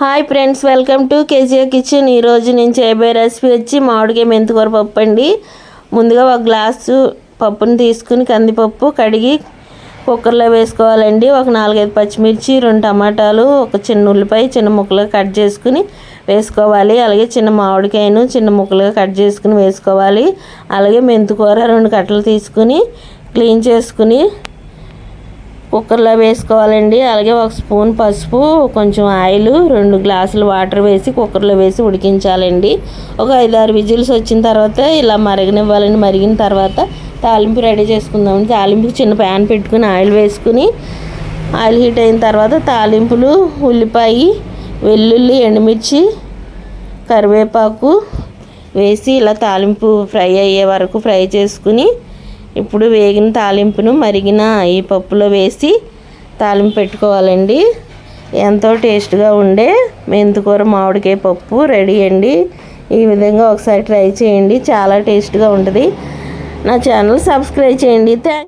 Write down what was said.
Hi friends welcome to KGR kitchen. ఈరోజు నేను చేయబోయే రెసిపీ వచ్చి మామిడికాయ మెంతికూర పప్పు అండి. ముందుగా ఒక గ్లాసు పప్పుని తీసుకుని కందిపప్పు కడిగి కుక్కర్లో వేసుకోవాలండి. ఒక నాలుగైదు పచ్చిమిర్చి రెండు టమాటాలు ఒక చిన్న ఉల్లిపాయ చిన్న ముక్కలుగా కట్ చేసుకుని వేసుకోవాలి. అలాగే చిన్న మామిడికాయను చిన్న ముక్కలుగా కట్ చేసుకుని వేసుకోవాలి. అలాగే మెంతికూర రెండు కట్టలు తీసుకుని క్లీన్ చేసుకుని కుక్కర్లో వేసుకోవాలండి. అలాగే ఒక స్పూన్ పసుపు కొంచెం ఆయిల్ రెండు గ్లాసులు వాటర్ వేసి కుక్కర్లో వేసి ఉడికించాలండి. ఒక ఐదు ఆరు విజిల్స్ వచ్చిన తర్వాత ఇలా మరగనివ్వాలండి. మరిగిన తర్వాత తాలింపు రెడీ చేసుకుందాం తాలింపుకి చిన్న ప్యాన్ పెట్టుకుని ఆయిల్ వేసుకుని ఆయిల్ హీట్ అయిన తర్వాత తాలింపులు ఉల్లిపాయ వెల్లుల్లి ఎండుమిర్చి కరివేపాకు వేసి ఇలా తాలింపు ఫ్రై అయ్యే వరకు ఫ్రై చేసుకుని ఇప్పుడు వేగిన తాలింపును మరిగిన ఈ పప్పులో వేసి తాలింపు పెట్టుకోవాలండి. ఎంతో టేస్ట్గా ఉండే మెంతికూర మామిడికాయ పప్పు రెడీ అండి. ఈ విధంగా ఒకసారి ట్రై చేయండి. చాలా టేస్ట్గా ఉంటుంది. నా ఛానల్ సబ్స్క్రైబ్ చేయండి. థ్యాంక్